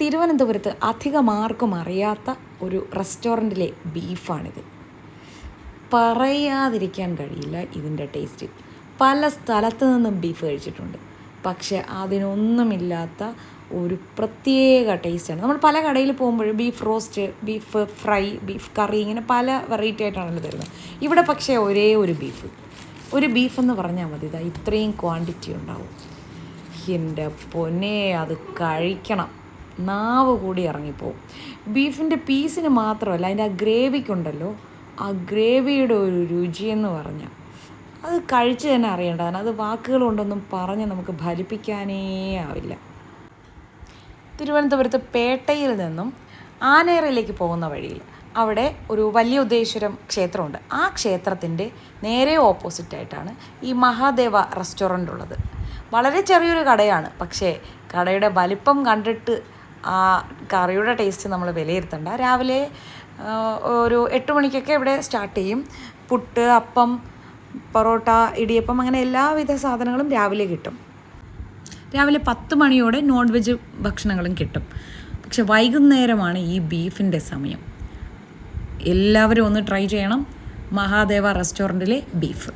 തിരുവനന്തപുരത്ത് അധികം ആർക്കും അറിയാത്ത ഒരു റെസ്റ്റോറന്റിലെ ബീഫാണിത്. പറയാതിരിക്കാൻ കഴിയില്ല ഇതിന്റെ ടേസ്റ്റ്. പല സ്ഥലത്ത് നിന്നും ബീഫ് കഴിച്ചിട്ടുണ്ട്. പക്ഷേ അതിനൊന്നുമില്ലാത്ത ഒരു പ്രത്യേക ടേസ്റ്റാണ്. നമ്മൾ പല കടയിൽ പോകുമ്പോൾ beef roast beef fry beef curry ഇങ്ങനെ പല വെറൈറ്റി ആയിട്ടാണല്ലോ തരുന്നത്. ഇവിടെ പക്ഷേ ഒരേ ഒരു ബീഫ്. ഒരു ബീഫ് എന്ന് പറഞ്ഞാൽ മതി. ഇതാ ഇത്രയും ക്വാണ്ടിറ്റി ഉണ്ടാവും. എന്റെ പൊന്നെ അത് കഴിക്കണം. നാവ് കൂടി ഇറങ്ങിപ്പോവും. ബീഫിന്റെ പീസിന് മാത്രമല്ല അതിന്റെ ആ ഗ്രേവിക്കുണ്ടല്ലോ ആ ഗ്രേവിയുടെ ഒരു രുചി എന്ന് പറഞ്ഞാൽ അത് കഴിച്ച് തന്നെ അറിയേണ്ടതാണ് അത് വാക്കുകൾ കൊണ്ടൊന്നും പറഞ്ഞ് നമുക്ക് ഫലിപ്പിക്കാനേ ആവില്ല. തിരുവനന്തപുരത്ത് പേട്ടയിൽ നിന്നും ആനേറയിലേക്ക് പോകുന്ന വഴിയിൽ അവിടെ ഒരു വലിയ ഉദ്ദേശ്വരം ക്ഷേത്രമുണ്ട്. ആ ക്ഷേത്രത്തിന്റെ നേരെ ഓപ്പോസിറ്റായിട്ടാണ് ഈ മഹാദേവ റെസ്റ്റോറന്റ് ഉള്ളത്. വളരെ ചെറിയൊരു കടയാണ് പക്ഷേ കടയുടെ വലിപ്പം കണ്ടിട്ട് ആ കറിയുടെ ടേസ്റ്റ് നമ്മൾ വിലയിരുത്തണ്ട. രാവിലെ ഒരു എട്ട് മണിക്കൊക്കെ ഇവിടെ സ്റ്റാർട്ട് ചെയ്യും. പുട്ട് അപ്പം പൊറോട്ട ഇടിയപ്പം അങ്ങനെ എല്ലാവിധ സാധനങ്ങളും രാവിലെ കിട്ടും. രാവിലെ പത്ത് മണിയോടെ നോൺ വെജ് ഭക്ഷണങ്ങളും കിട്ടും. പക്ഷെ വൈകുന്നേരമാണ് ഈ ബീഫിന്റെ സമയം. എല്ലാവരും ഒന്ന് ട്രൈ ചെയ്യണം. മഹാദേവ റെസ്റ്റോറന്റിലെ ബീഫ്.